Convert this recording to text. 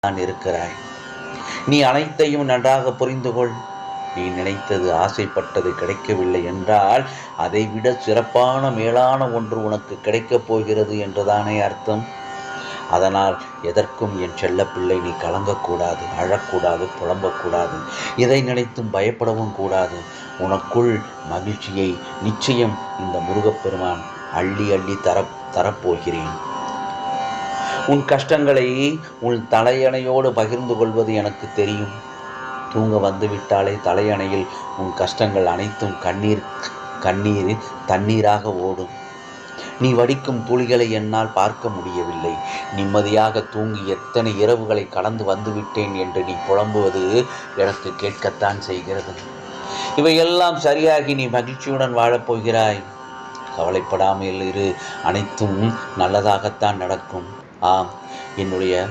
தான் இருக்கிறாய். நீ அனைத்தையும் நன்றாக புரிந்து கொள் நீ நினைத்தது ஆசைப்பட்டது கிடைக்கவில்லை என்றால் அதைவிட சிறப்பான மேலான ஒன்று உனக்கு கிடைக்கப் போகிறது என்றுதானே அர்த்தம்? அதனால் எதற்கும் என் செல்லப்பிள்ளை நீ கலங்கக்கூடாது அழக்கூடாது புலம்பக்கூடாது. இதை நினைத்தும் பயப்படவும் கூடாது. உனக்குள் மகிழ்ச்சியை நிச்சயம் இந்த முருகப்பெருமான் அள்ளி அள்ளி தர தரப்போகிறேன். உன் கஷ்டங்களை உன் தலையணையோடு பகிர்ந்து கொள்வது எனக்கு தெரியும். தூங்க வந்துவிட்டாலே தலையணையில் உன் கஷ்டங்கள் அனைத்தும் கண்ணீர் கண்ணீர் தண்ணீராக ஓடும். நீ வடிக்கும் துளிகளை என்னால் பார்க்க முடியவில்லை. நிம்மதியாக தூங்கி எத்தனை இரவுகளை கடந்து வந்துவிட்டேன் என்று நீ புலம்புவது எனக்கு கேட்கத்தான் செய்கிறது. இவையெல்லாம் சரியாகி நீ மகிழ்ச்சியுடன் வாழப்போகிறாய் கவலைப்படாமல் இரு. அனைத்தும் நல்லதாகத்தான் நடக்கும். 啊，印度的。